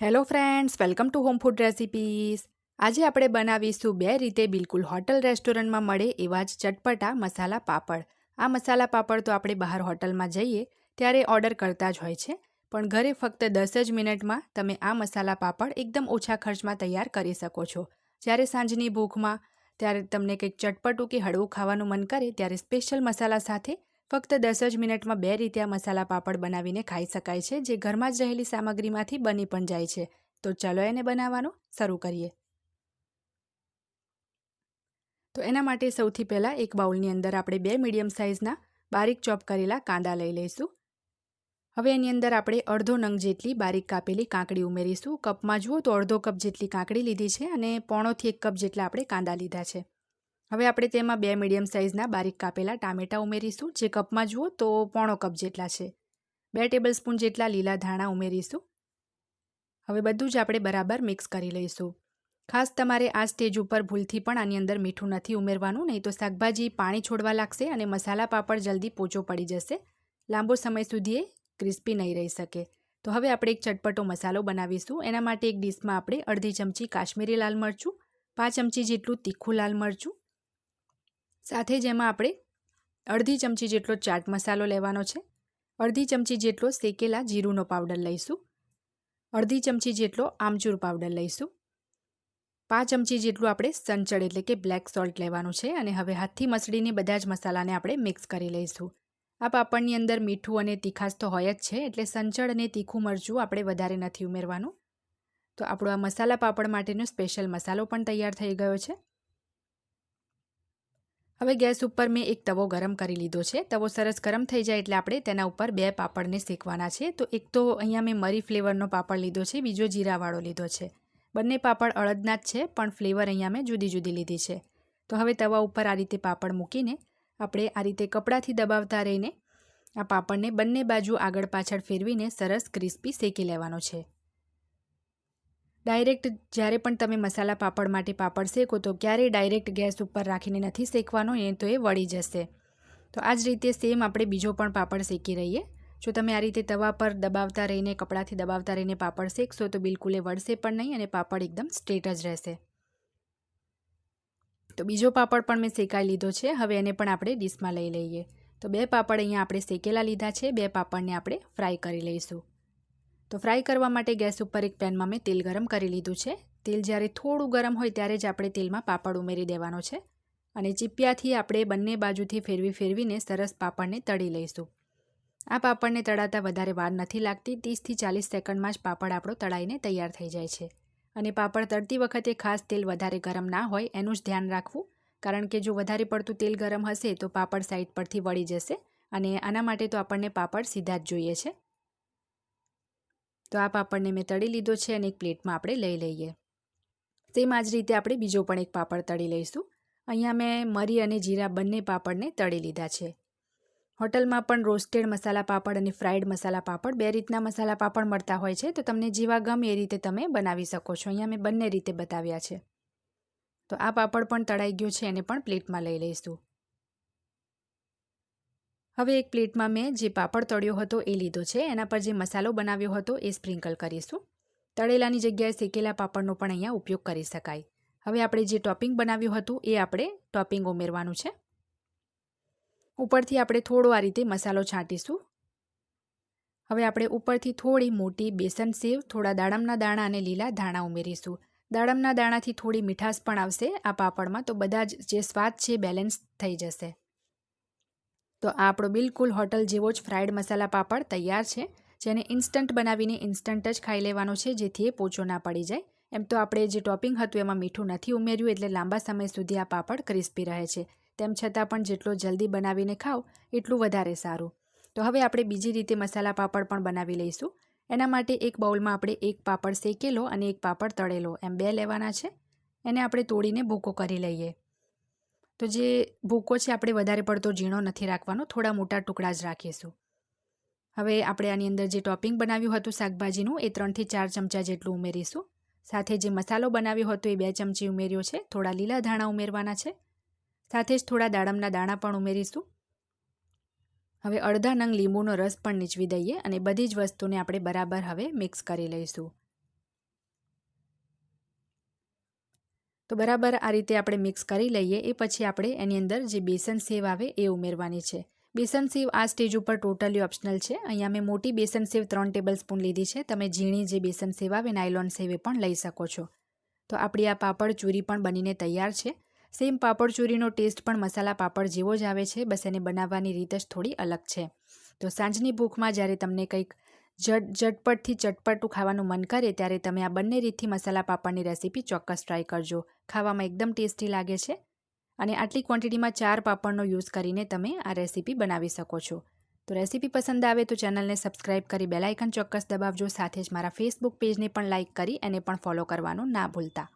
Hello friends welcome to home food recipes આજે આપણે બનાવીશું બે રીતે બિલકુલ હોટલ રેસ્ટોરન્ટમાં મળે એવા જ ચટપટા મસાલા પાપડ. આ મસાલા પાપડ તો આપણે બહાર હોટલમાં જઈએ ત્યારે ઓર્ડર કરતા જ હોય છે. પણ ઘરે ફક્ત દસ જ મિનિટમાં તમે આ મસાલા પાપડ એકદમ ઓછા ખર્ચમાં તૈયાર કરી શકો છો. જ્યારે સાંજની ભૂખમાં, ત્યારે તમને કંઈક ચટપટું કે હળવું ખાવાનું મન કરે ત્યારે સ્પેશિયલ મસાલા સાથે ફક્ત દસ જ મિનિટમાં બે રીતે આ મસાલા પાપડ બનાવીને ખાઈ શકાય છે, જે ઘરમાં જ રહેલી સામગ્રીમાંથી બની પણ જાય છે. તો ચલો એને બનાવવાનું શરૂ કરીએ. તો એના માટે સૌથી પહેલાં એક બાઉલની અંદર આપણે બે મીડિયમ સાઇઝના બારીક ચોપ કરેલા કાંદા લઈ લઈશું. હવે એની અંદર આપણે અડધો નંગ જેટલી બારીક કાપેલી કાંકડી ઉમેરીશું. કપમાં જુઓ તો અડધો કપ જેટલી કાંકડી લીધી છે અને પોણોથી એક કપ જેટલા આપણે કાંદા લીધા છે. હવે આપણે તેમાં બે મીડિયમ સાઇઝના બારીક કાપેલા ટામેટાં ઉમેરીશું, જે કપમાં જુઓ તો પોણો કપ જેટલા છે. બે ટેબલ સ્પૂન જેટલા લીલા ધાણા ઉમેરીશું. હવે બધું જ આપણે બરાબર મિક્સ કરી લઈશું. ખાસ તમારે આ સ્ટેજ ઉપર ભૂલથી પણ આની અંદર મીઠું નથી ઉમેરવાનું, નહીં તો શાકભાજી પાણી છોડવા લાગશે અને મસાલા પાપડ જલ્દી પોચો પડી જશે. લાંબો સમય સુધી એ ક્રિસ્પી નહીં રહી શકે. તો હવે આપણે એક ચટપટો મસાલો બનાવીશું. એના માટે એક ડીશમાં આપણે અડધી ચમચી કાશ્મીરી લાલ મરચું, પાંચ ચમચી જેટલું તીખું લાલ મરચું સાથે જ એમાં આપણે અડધી ચમચી જેટલો ચાટ મસાલો લેવાનો છે. અડધી ચમચી જેટલો શેકેલા જીરુંનો પાવડર લઈશું. અડધી ચમચી જેટલો આમચૂર પાવડર લઈશું. પાંચ ચમચી જેટલું આપણે સંચળ એટલે કે બ્લેક સોલ્ટ લેવાનું છે અને હવે હાથથી મસળીને બધા જ મસાલાને આપણે મિક્સ કરી લઈશું. આ પાપડની અંદર મીઠું અને તીખાશ તો હોય જ છે એટલે સંચળ અને તીખું મરચું આપણે વધારે નથી ઉમેરવાનું. તો આપણો આ મસાલા પાપડ માટેનો સ્પેશિયલ મસાલો પણ તૈયાર થઈ ગયો છે. હવે ગેસ ઉપર મેં એક તવો ગરમ કરી લીધો છે. તવો સરસ ગરમ થઈ જાય એટલે આપણે તેના ઉપર બે પાપડને શેકવાના છે. તો એક તો અહીંયા મેં મરી ફ્લેવરનો પાપડ લીધો છે, બીજો જીરાવાળો લીધો છે. બંને પાપડ અડદના જ છે, પણ ફ્લેવર અહીંયા મેં જુદી જુદી લીધી છે. તો હવે તવા ઉપર આ રીતે પાપડ મૂકીને આપણે આ રીતે કપડાથી દબાવતા રહીને આ પાપડને બંને બાજુ આગળ પાછળ ફેરવીને સરસ ક્રિસ્પી શેકી લેવાનો છે. ડાયરેક્ટ જ્યારે પણ તમે મસાલા પાપડ માટે પાપડ શેકો, તો ક્યારેય ડાયરેક્ટ ગેસ ઉપર રાખીને નથી શેકવાનો, એ તો એ વળી જશે. તો આ જ રીતે સેમ આપણે બીજો પણ પાપડ શેકી રહીએ. જો તમે આ રીતે તવા પર દબાવતા રહીને, કપડાથી દબાવતા રહીને પાપડ શેકશો, તો બિલકુલ એ વળશે પણ નહીં અને પાપડ એકદમ સ્ટ્રેટ જ રહેશે. તો બીજો પાપડ પણ મેં શેકાઈ લીધો છે. હવે એને પણ આપણે ડીશમાં લઈ લઈએ. તો બે પાપડ અહીંયા આપણે શેકેલા લીધા છે. બે પાપડને આપણે ફ્રાય કરી લઈશું. તો ફ્રાય કરવા માટે ગેસ ઉપર એક પેનમાં મેં તેલ ગરમ કરી લીધું છે. તેલ જ્યારે થોડું ગરમ હોય ત્યારે જ આપણે તેલમાં પાપડ ઉમેરી દેવાનો છે અને ચીપિયાથી આપણે બંને બાજુથી ફેરવી ફેરવીને સરસ પાપડને તળી લઈશું. આ પાપડને તળાતા વધારે વાર નથી લાગતી, ત્રીસથી ચાલીસ સેકન્ડમાં જ પાપડ આપણો તળાઈને તૈયાર થઈ જાય છે. અને પાપડ તળતી વખતે ખાસ તેલ વધારે ગરમ ના હોય એનું જ ધ્યાન રાખવું, કારણ કે જો વધારે પડતું તેલ ગરમ હશે તો પાપડ સાઈડ પરથી વળી જશે અને આના માટે તો આપણને પાપડ સીધા જ જોઈએ છે. તો આ પાપડને મેં તળી લીધો છે અને એક પ્લેટમાં આપણે લઈ લઈએ. સેમ આ જ રીતે આપણે બીજો પણ એક પાપડ તળી લઈશું. અહીંયા મેં મરી અને જીરા બંને પાપડને તળી લીધા છે. હોટલમાં પણ રોસ્ટેડ મસાલા પાપડ અને ફ્રાઈડ મસાલા પાપડ બે રીતના મસાલા પાપડ મળતા હોય છે. તો તમને જેવા ગમે એ રીતે તમે બનાવી શકો છો. અહીંયા મેં બંને રીતે બતાવ્યા છે. તો આ પાપડ પણ તળાઈ ગયો છે. એને પણ પ્લેટમાં લઈ લઈશું. હવે એક પ્લેટમાં મેં જે પાપડ તળ્યો હતો એ લીધો છે. એના પર જે મસાલો બનાવ્યો હતો એ સ્પ્રિંકલ કરીશું. તળેલાની જગ્યાએ શેકેલા પાપડનો પણ અહીંયા ઉપયોગ કરી શકાય. હવે આપણે જે ટોપિંગ બનાવ્યું હતું એ આપણે ટોપિંગ ઉમેરવાનું છે. ઉપરથી આપણે થોડો આ રીતે મસાલો છાંટીશું. હવે આપણે ઉપરથી થોડી મોટી બેસન સેવ, થોડા દાડમના દાણા અને લીલા ધાણા ઉમેરીશું. દાડમના દાણાથી થોડી મીઠાશ પણ આવશે આ પાપડમાં, તો બધા જ જે સ્વાદ છે બેલેન્સ થઈ જશે. તો આ આપણો બિલકુલ હોટલ જેવો જ ફ્રાઈડ મસાલા પાપડ તૈયાર છે, જેને ઇન્સ્ટન્ટ બનાવીને ઇન્સ્ટન્ટ જ ખાઈ લેવાનો છે, જેથી એ પોચો ના પડી જાય. એમ તો આપણે જે ટોપિંગ હતું એમાં મીઠું નથી ઉમેર્યું, એટલે લાંબા સમય સુધી આ પાપડ ક્રિસ્પી રહે છે. તેમ છતાં પણ જેટલો જલ્દી બનાવીને ખાઓ, એટલું વધારે સારું. તો હવે આપણે બીજી રીતે મસાલા પાપડ પણ બનાવી લઈશું. એના માટે એક બાઉલમાં આપણે એક પાપડ શેકેલો અને એક પાપડ તળેલો, એમ બે લેવાના છે. એને આપણે તોડીને ભૂકો કરી લઈએ. તો જે ભૂકો છે, આપણે વધારે પડતો ઝીણો નથી રાખવાનો, થોડા મોટા ટુકડા જ રાખીશું. હવે આપણે આની અંદર જે ટોપિંગ બનાવ્યું હતું શાકભાજીનું, એ ત્રણથી ચાર ચમચા જેટલું ઉમેરીશું. સાથે જે મસાલો બનાવ્યો હતો, એ બે ચમચી ઉમેર્યો છે. થોડા લીલા ધાણા ઉમેરવાના છે. સાથે જ થોડા દાડમના દાણા પણ ઉમેરીશું. હવે અડધા નંગ લીંબુનો રસ પણ નીચવી દઈએ અને બધી જ વસ્તુને આપણે બરાબર હવે મિક્સ કરી લઈશું. તો બરાબર આ રીતે આપણે મિક્સ કરી લઈએ, એ પછી આપણે એની અંદર જે બેસન સેવ આવે એ ઉમેરવાની છે. બેસન સેવ આ સ્ટેજ ઉપર ટોટલી ઓપ્શનલ છે. અહીંયા મેં મોટી બેસન સેવ ત્રણ ટેબલ સ્પૂન લીધી છે. તમે ઝીણી જે બેસન સેવ આવે, નાયલોન સેવ પણ લઈ શકો છો. તો આપણી આ પાપડ ચૂરી પણ બનીને તૈયાર છે. સેમ પાપડ ચૂરીનો ટેસ્ટ પણ મસાલા પાપડ જેવો જ આવે છે. બસ એને બનાવવાની રીત જ થોડી અલગ છે. તો સાંજની ભૂખમાં જ્યારે તમને કંઈક ઝટ ઝટપટથી ચટપટું ખાવાનું મન કરે ત્યારે તમે આ બંને રીતથી મસાલા પાપડની રેસીપી ચોક્કસ ટ્રાય કરજો. ખાવામાં એકદમ ટેસ્ટી લાગે છે અને આટલી ક્વોન્ટિટીમાં ચાર પાપડનો યુઝ કરીને તમે આ રેસીપી બનાવી શકો છો. તો રેસીપી પસંદ આવે તો ચેનલને સબસ્ક્રાઇબ કરી બેલાઇકન ચોક્કસ દબાવજો. સાથે જ મારા ફેસબુક પેજને પણ લાઇક કરી એને પણ ફોલો કરવાનું ના ભૂલતા.